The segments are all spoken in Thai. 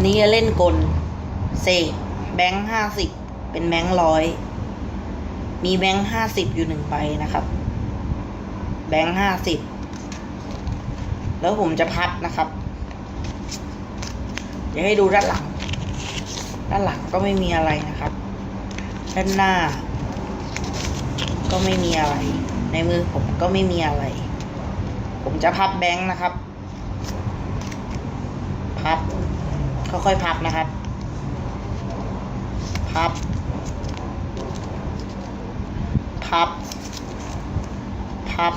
วันนี้จะเล่นกลเศษแบงค์ห้าสิบเป็นแบงค์ร้อย มีแบงค์ห้าสิบอยู่หนึ่งใบนะครับ แบงค์ห้าสิบ แล้วผมจะพับนะครับ เดี๋ยวให้ดูด้านหลัง ด้านหลังก็ไม่มีอะไรนะครับ ด้านหน้า ก็ไม่มีอะไร ในมือผมก็ไม่มีอะไร ผมจะพับแบงค์นะครับ พับ ค่อยๆพับนะครับ พับ พับ พับ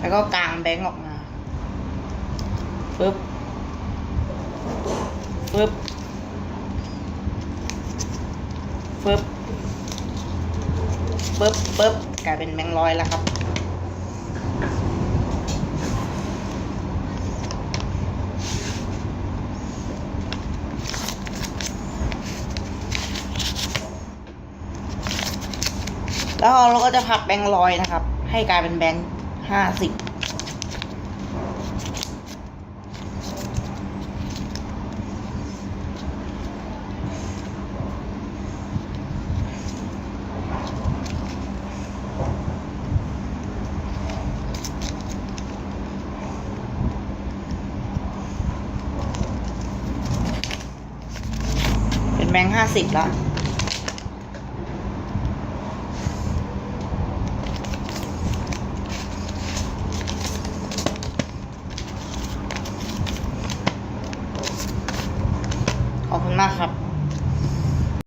แล้วก็กางแบงค์ออกมาปึ๊บปึ๊บปึ๊บปึ๊บปึ๊บกลายเป็นแบงค์ร้อยแล้วครับ แล้วเราก็จะพับแบงค์ร้อยนะครับ ให้กลายเป็นแบงค์ห้าสิบเป็นแบงค์ห้าสิบแล้ว ครับ